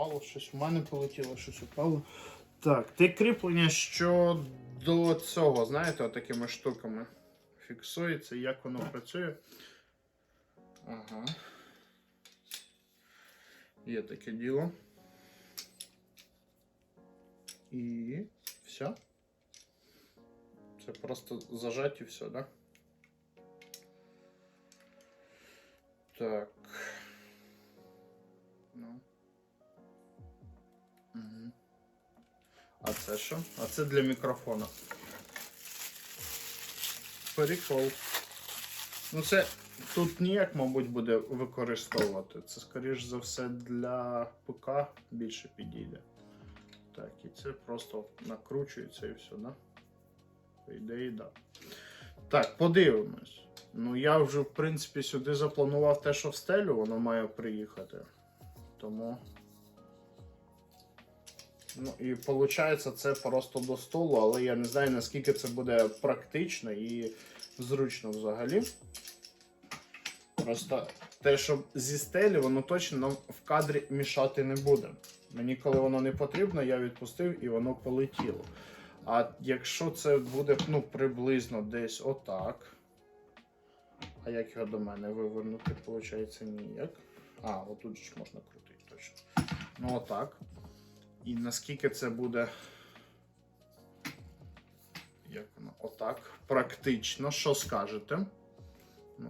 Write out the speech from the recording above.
упало, щось в мене полетіло, щось упало. Так, те кріплення, що до цього, знаєте, такими штуками фіксується, як воно працює. Ага. Є таке діло. І все. Це просто зажать і все, да? Так. А це що? А це для мікрофона. Прикол. Ну це тут ніяк, мабуть, буде використовувати. Це, скоріш за все, для ПК більше підійде. Так, і це просто накручується і все, да? По ідеї, да. Так, подивимось. Ну, я вже, в принципі, сюди запланував те, що в стелю, воно має приїхати. Тому. Ну, і виходить, це просто до столу, але я не знаю, наскільки це буде практично і зручно взагалі. Просто те, що зі стелі, воно точно нам в кадрі мішати не буде. Мені, коли воно не потрібно, я відпустив і воно полетіло. А якщо це буде ну, приблизно десь отак. А як його до мене вивернути, виходить, ніяк. А, отут ж можна крутити точно. Ну, отак. І наскільки це буде. Як воно? Отак. Практично, що скажете?